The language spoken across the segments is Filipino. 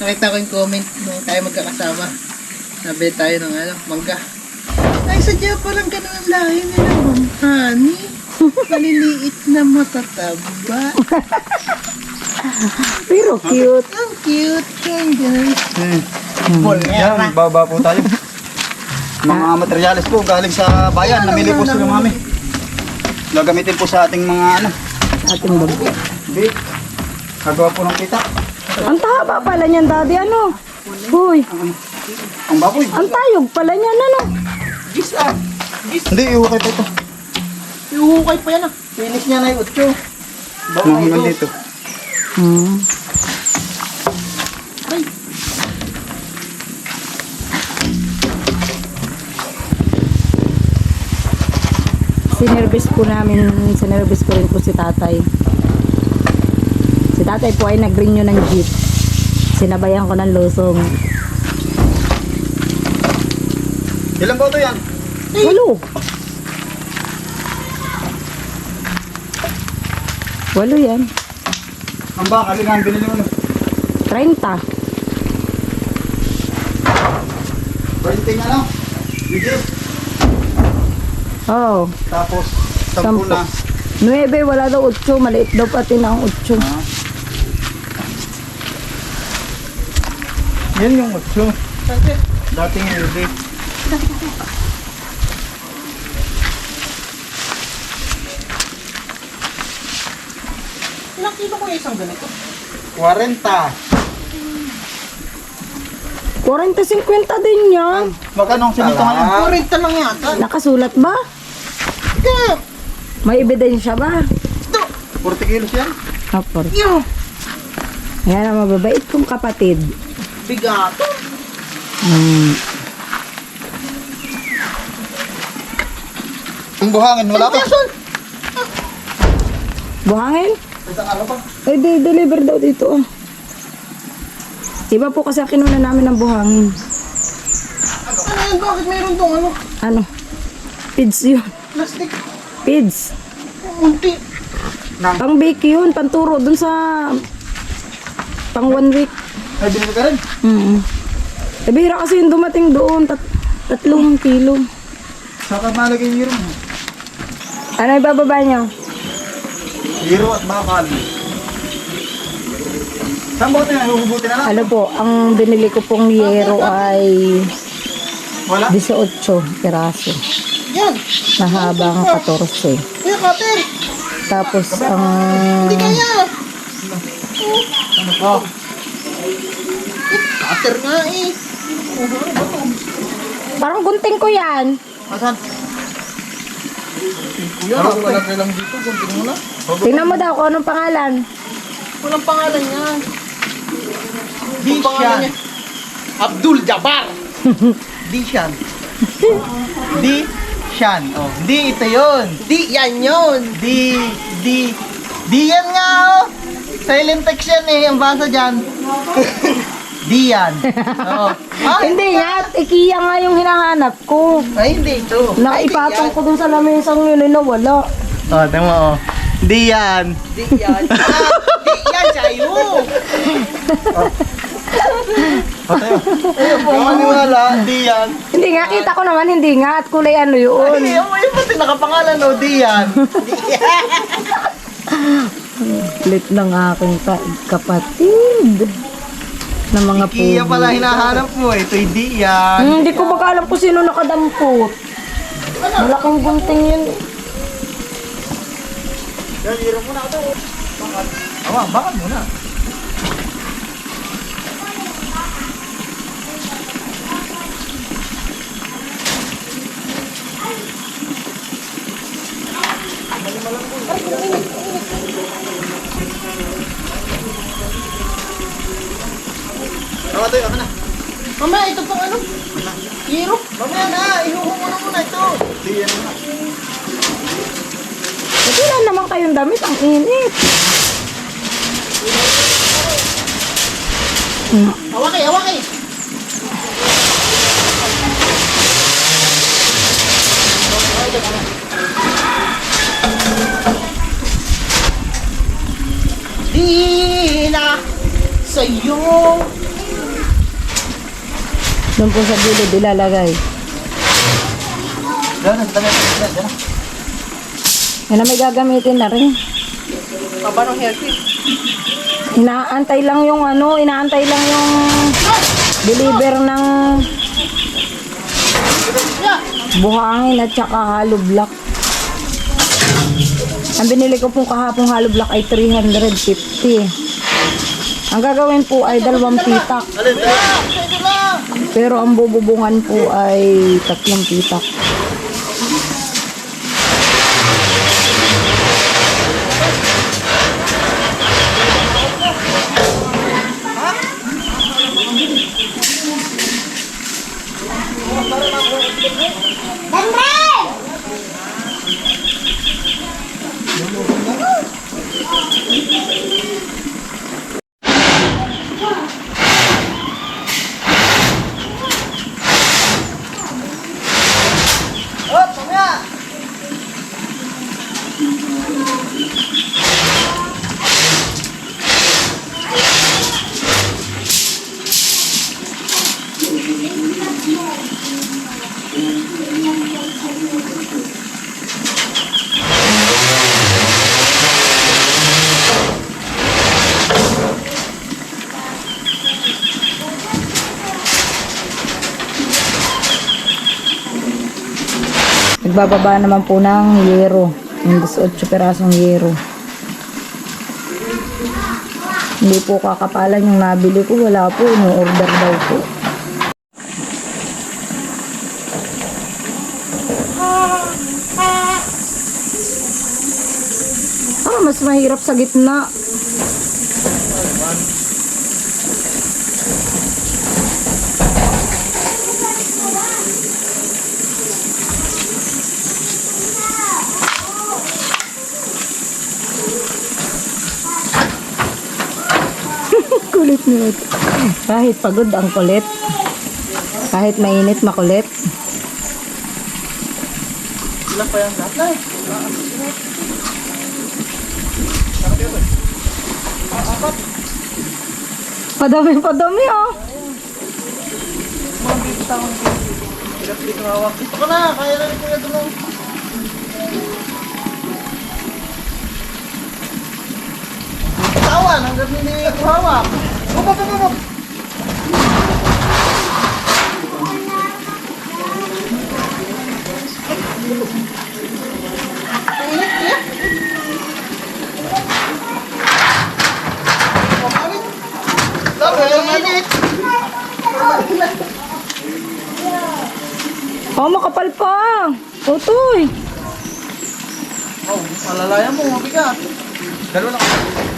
Nakita ko yung comment nung tayo magkakasama. Sabi tayo ng ano, mangga. Ay, sadya palang ganun ang lahi nila, Ma'am Honey. Maliliit na matataba. Pero cute. Ang cute yan, guys. Hmm. Yan, baba po tayo. Mga materyales po galing sa bayan. Namili po sila mami. Gagamitin po sa ating mga ano. Ating bago. Big. Kagawa po ng kita. Ang taba pala niyan, daddy. Ano? Uy, Ang baboy. ang tayog pala niyan, ano? Gis ah. Hindi, iukay pa ito. Iuhukay pa yan ah. Finish niya na yung utyo. Mga hanggang dito. Hmm. Ay, Sinervice po namin, sinervice ko rin po si tatay. Tatay po ay nag-renew ng jeep. Sinabayan ko ng lusong. Ilan ba ito yan? Walo. Walo yan. Ang baka, alin ang binili mo na? 30. Printing ano? Bigay. Oh. Tapos, Sampu. sampu na. 9, wala daw 8. Maliit daw pati na ang 8. Ah. Yan yung utso. Dating LB. ilang kilo ko yung isang ganito? 40. 40-50 din yan. Magkano ang sinito ngayon? 40 lang yata. Nakasulat ba? Ika! May ebidensya ba? Ito! 40 kilos yan? Kapor. Yo! Yan ang mababait kong kapatid. Bigato! Hmm. Ang buhangin, wala pa. Buhangin? Isang araw pa. Ay, di, deliver daw dito. ah. Iba po kasi kinuna namin ng buhangin. Ano yan? Bakit mayroon tong ano? Ano? Pids yun. Plastic? Pids. Munti. Pang bake yun. Panturo dun sa... Pang one week. Ay, binili ka rin. Mm Eh, bihira kasi yung dumating doon. Tat tatlong kilo. Saka malagay yung hero. Ano ibababa niyo? Hero at bakal. Saan ba ito yan? Huhubutin na lang? Ano po, ang binili ko pong yero ay Wala. 18 piraso. Yan! Na habang 14. Kaya cutter! Tapos ang... Hindi kaya! Oh, Cutter nga eh! Parang gunting ko yan. asan? Kuya, nakalagay lang dito. Kunting mo na. Tingnan mo daw kung anong pangalan. Walang pangalan niya. Abdul Jabbar! Di siyan. Di siyan. Oh, di ito yun. Di, yan yun! Di, di, di yan nga oh. Silent text yan eh, ang basa dyan. di yan. Oo. Ah, Hindi nga, ikiya nga yung hinahanap ko. Ay, hindi ito. Naipatong ko dun sa lamesang yun eh, nawala. Oh, tama oh. Di yan. Di yan. Ah, di yan sa'yo! Ayaw po, maniwala. Di yan. Hindi nga, kita ko naman, hindi nga. At kulay ano yun. Ay, yung yung pati nakapangalan oh, di yan. Lit ng aking ka- kapatid. Na mga pugi. pala hinahanap mo eh. Ito'y di yan. Hmm, Hindi ko baka alam kung sino nakadampot. Malaking gunting yun. Yan, hiro mo na ito. Awa, bakal muna. Awa, ito yun, na. Mama, ito pang ano? Hero? Mamaya na, ihuho mo na muna ito. Di yan na. Kasi wala naman kayong damit, ang init. Awakay, awakay! Di nila sa iyo. Doon po sa gilid ilalagay. Yan na may gagamitin na rin. Paano healthy? Inaantay lang yung ano, inaantay lang yung deliver ng buhangin at saka hollow block. Ang binili ko pong kahapong hollow block ay 350. Ang gagawin po ay dalawang pitak. Pero ang bububungan po ay tatlong pitak. Nagbababa naman po ng yero. Yung 18 perasong yero. Hindi po kakapalan yung nabili ko. Wala po. Ino-order daw po. Ah, mas mahirap sa gitna. kulit nila. Kahit pagod ang kulit. Kahit mainit makulit. Ilan pa yan lahat? Padami, padami oh. Dito hawak. Dito ka na. Kaya na ni Kuya Dunong. Tawan. Hanggang hindi hawak. Pamalit. Sabi, init. Oh, makapal pa. Utoy. Oh, malalayan mo, mabigat. Dalawa lang.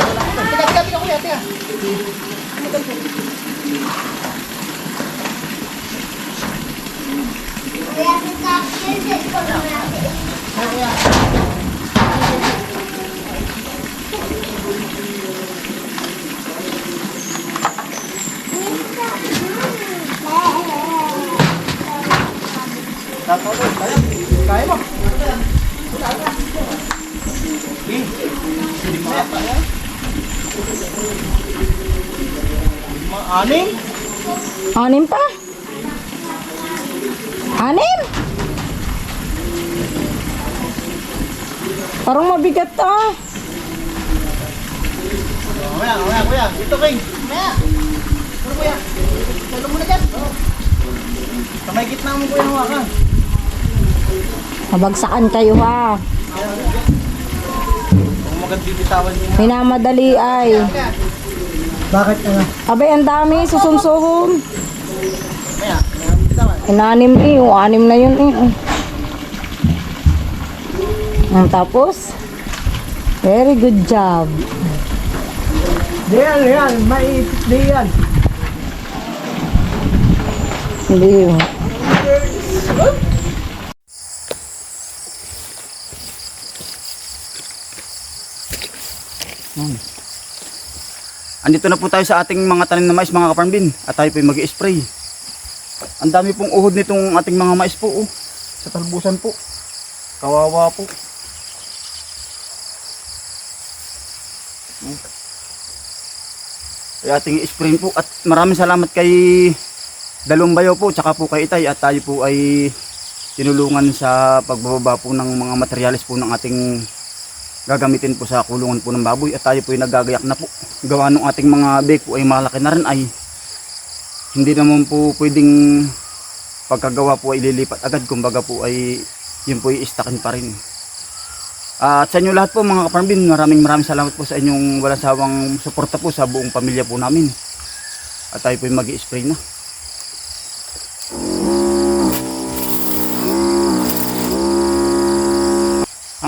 Teka, teka, teka kuya, teka. Tumagal ko. Kuya, teka, kilted ko na natin. Kuya. Tapos, kaya, kaya mo. Kaya mo. Kaya mo. Kaya mo. Anim pa. Anim? Parang mabigat ah. Kuya, kuya, kuya. Dito, King. Kuya. Ano, kuya? Talo mo na dyan. Sa may gitna mo, kuya, hawakan. Mabagsakan kayo ha. Kung magand bibitawan niyo. Minamadali ay. Bakit ano? Abay, ang dami. Susumsuhom. Kuya, bibitawan. Inanim eh. Yung anim na yun eh. Ang tapos, very good job. Diyan, yan. Maipit diyan. Hindi yun. Andito na po tayo sa ating mga tanim na mais mga kaparmbin at tayo po mag spray Ang dami pong uhod nitong ating mga mais po oh, sa talbusan po. Kawawa po. Oh. ay ating i-spray po at maraming salamat kay Dalumbayo po tsaka po kay Itay at tayo po ay tinulungan sa pagbababa po ng mga materyales po ng ating gagamitin po sa kulungan po ng baboy at tayo po ay nagagayak na po gawa ng ating mga bake po ay malaki na rin ay hindi naman po pwedeng pagkagawa po ay lilipat agad kumbaga po ay yun po ay istakin pa rin at sa inyo lahat po mga kaparambin, maraming maraming salamat po sa inyong walang sawang suporta po sa buong pamilya po namin. At tayo po mag spray na.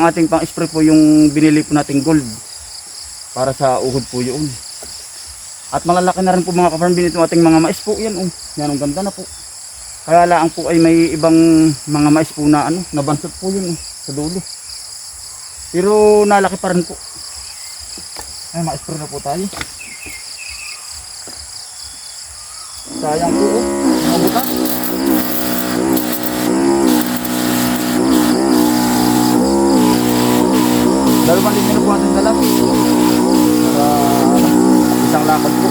Ang ating pang spray po yung binili po nating gold para sa uhod po yun. At malalaki na rin po mga kaparambin itong ating mga mais po. Yan oh, yan ang ganda na po. Kaya lang po ay may ibang mga mais po na ano, nabansot po yun oh, sa dulo. Pero nalaki pa rin po. Ay, ma-spray na po tayo. Sayang po, oh. Dalawang litro po ang dala po. Para isang lakad po.